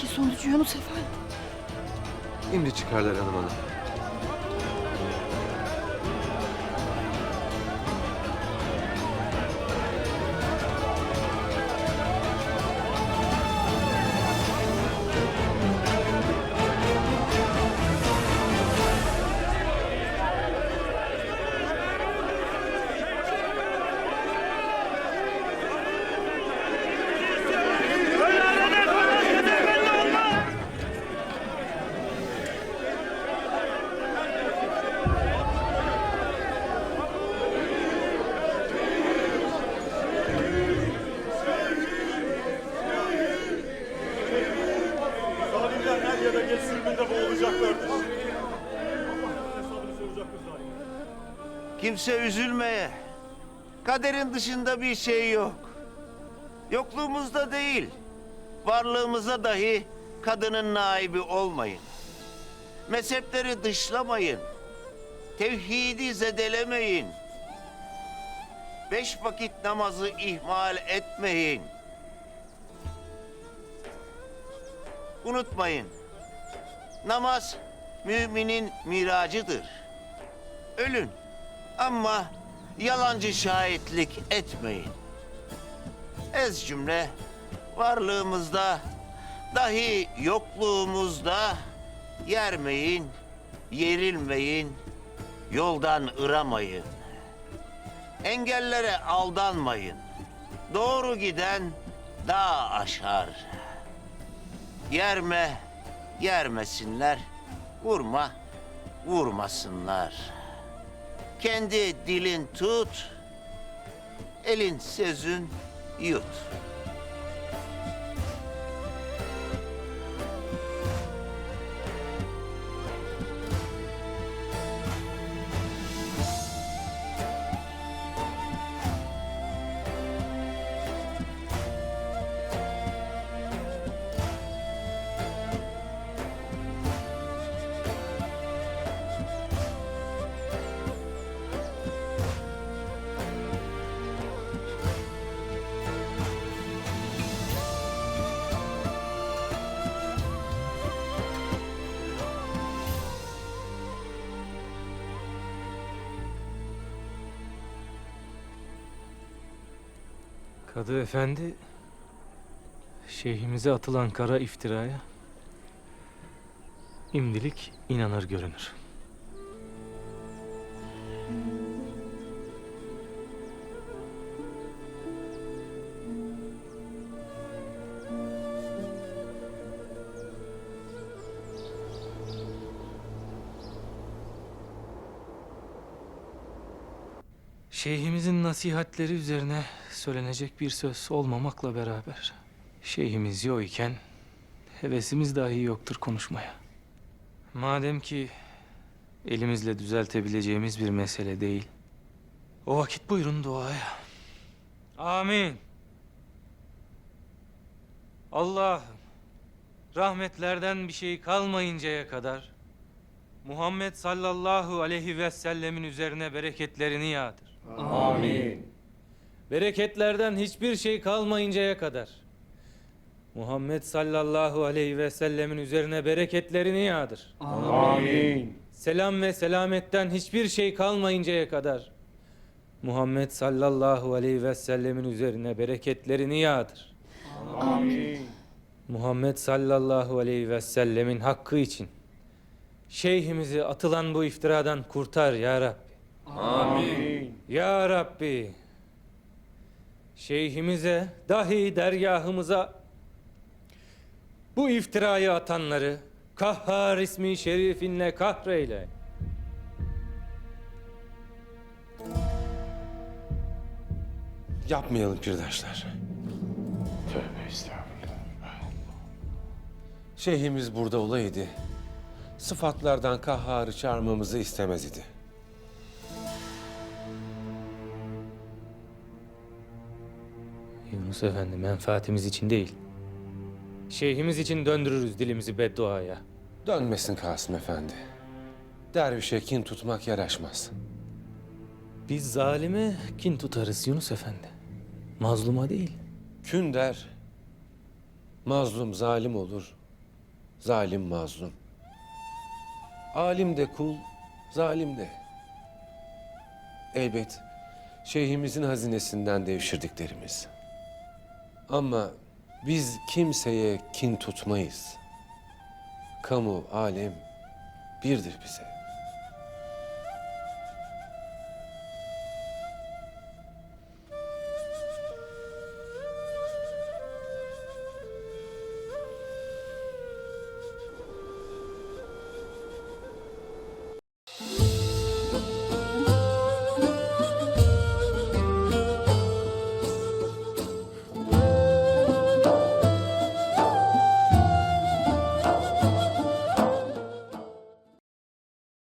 ola ki sonucu Yunus Efendi? Şimdi çıkarlar hanım hanım. Kimse üzülmeye. Kaderin dışında bir şey yok. Yokluğumuzda değil, varlığımıza dahi kadının naibi olmayın. Mezhepleri dışlamayın. Tevhidi zedelemeyin. Beş vakit namazı ihmal etmeyin. Unutmayın. Namaz müminin miracıdır. Ölün. Ama yalancı şahitlik etmeyin. Ez cümle varlığımızda dahi yokluğumuzda yermeyin, yerilmeyin, yoldan ıramayın. Engellere aldanmayın. Doğru giden dağ aşar. Yerme, yermesinler. Vurma, vurmasınlar. Kendi dilin tut, elin sözün yut. Kadı efendi şeyhimize atılan kara iftiraya imdilik inanır görünür. Şeyhimizin nasihatleri üzerine söylenecek bir söz olmamakla beraber şeyhimiz yok iken hevesimiz dahi yoktur konuşmaya. Madem ki elimizle düzeltebileceğimiz bir mesele değil. O vakit buyurun duaya. Amin. Allah'ım rahmetlerden bir şey kalmayıncaya kadar Muhammed sallallahu aleyhi ve sellemin üzerine bereketlerini yağdır. Amin. Bereketlerden hiçbir şey kalmayıncaya kadar Muhammed sallallahu aleyhi ve sellemin üzerine bereketlerini yağdır. Amin. Selam ve selametten hiçbir şey kalmayıncaya kadar Muhammed sallallahu aleyhi ve sellemin üzerine bereketlerini yağdır. Amin. Muhammed sallallahu aleyhi ve sellemin hakkı için şeyhimizi atılan bu iftiradan kurtar ya Rabbi. Amin. Ya Rabbi, şeyhimize, dahi dergahımıza bu iftirayı atanları Kahhar ismi şerifinle kahreyle. Yapmayalım pirdaşlar. Tövbe estağfurullah. Şeyhimiz burada olaydı. Sıfatlardan kahharı çağırmamızı istemez idi. Yunus Efendi menfaatimiz için değil. Şeyhimiz için döndürürüz dilimizi bedduaya. Dönmesin Kasım Efendi. Dervişe kin tutmak yaraşmaz. Biz zalime kin tutarız Yunus Efendi. Mazluma değil. Kün der, Mazlum zalim olur, zalim mazlum. Alim de kul, zalim de. Elbet şeyhimizin hazinesinden devşirdiklerimiz. Ama biz kimseye kin tutmayız. Kamu, alem birdir bize.